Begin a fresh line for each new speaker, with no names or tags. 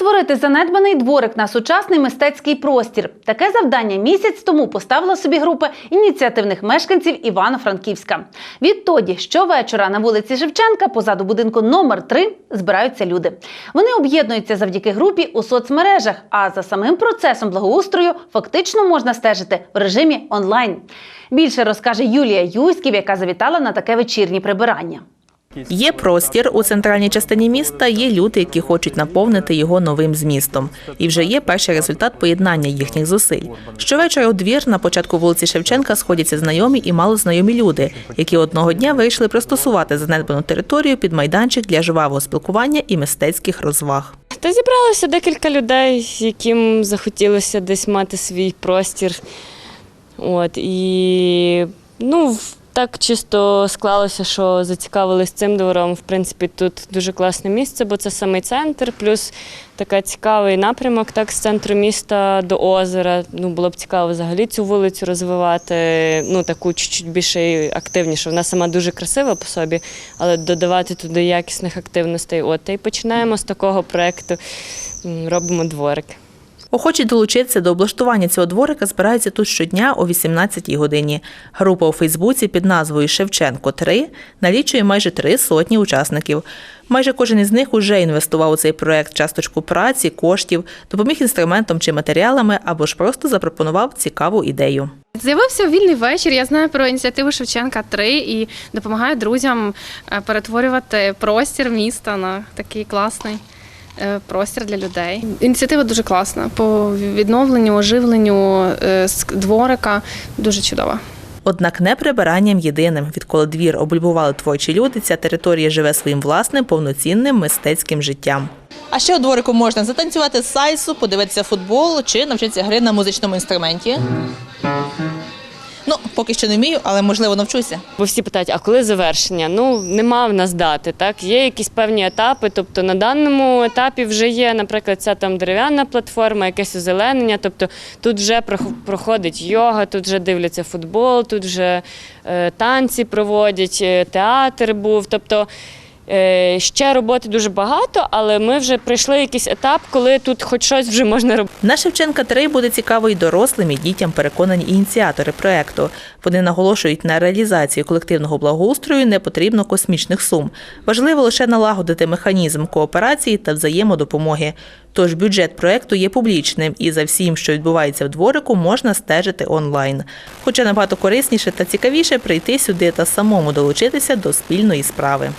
Перетворити занедбаний дворик на сучасний мистецький простір. Таке завдання місяць тому поставила собі група ініціативних мешканців Івано-Франківська. Відтоді, щовечора на вулиці Шевченка, позаду будинку номер 3 збираються люди. Вони об'єднуються завдяки групі у соцмережах. А за самим процесом благоустрою фактично можна стежити в режимі онлайн. Більше розкаже Юлія Юськів, яка завітала на таке вечірнє прибирання.
Є простір у центральній частині міста, є люди, які хочуть наповнити його новим змістом. І вже є перший результат поєднання їхніх зусиль. Щовечора у двір на початку вулиці Шевченка сходяться знайомі і малознайомі люди, які одного дня вирішили пристосувати занедбану територію під майданчик для живавого спілкування і мистецьких розваг.
Та зібралося декілька людей, яким захотілося десь мати свій простір. От, і ну, так чисто склалося, що зацікавились цим двором. В принципі, тут дуже класне місце, бо це самий центр, плюс такий цікавий напрямок так, з центру міста до озера. Ну, було б цікаво взагалі цю вулицю розвивати, ну, таку чуть-чуть більше активніше. Вона сама дуже красива по собі, але додавати туди якісних активностей. От, та починаємо з такого проєкту, робимо дворик.
Охочі долучитися до облаштування цього дворика збираються тут щодня о 18-й годині. Група у Фейсбуці під назвою Шевченко 3 налічує майже три сотні учасників. Майже кожен із них уже інвестував у цей проект часточку праці, коштів, допоміг інструментом чи матеріалами або ж просто запропонував цікаву ідею.
З'явився вільний вечір. Я знаю про ініціативу Шевченка 3 і допомагаю друзям е, перетворювати простір міста на такий класний простір для людей. Ініціатива дуже класна по відновленню, оживленню е, дворика. Дуже чудова.
Однак не прибиранням єдиним. Відколи двір облюбували творчі люди, ця територія живе своїм власним повноцінним мистецьким життям.
А ще у дворику можна затанцювати сальсу, подивитися футбол чи навчитися гри на музичному інструменті. Ну, поки що не вмію, але можливо навчуся.
Бо всі питають, а коли завершення? Ну, нема в нас дати. Так? Є якісь певні етапи. Тобто на даному етапі вже є, наприклад, ця там дерев'яна платформа, якесь озеленення. Тобто тут вже проходить йога, тут вже дивляться футбол, тут вже е, танці проводять, е, театр був. Тобто ще роботи дуже багато, але ми вже пройшли якийсь етап, коли тут хоч щось вже можна робити.
На Шевченка 3 буде цікаво і дорослим, і дітям переконані ініціатори проекту. Вони наголошують, на реалізацію колективного благоустрою не потрібно космічних сум. Важливо лише налагодити механізм кооперації та взаємодопомоги. Тож бюджет проекту є публічним, і за всім, що відбувається в дворику, можна стежити онлайн. Хоча набагато корисніше та цікавіше прийти сюди та самому долучитися до спільної справи.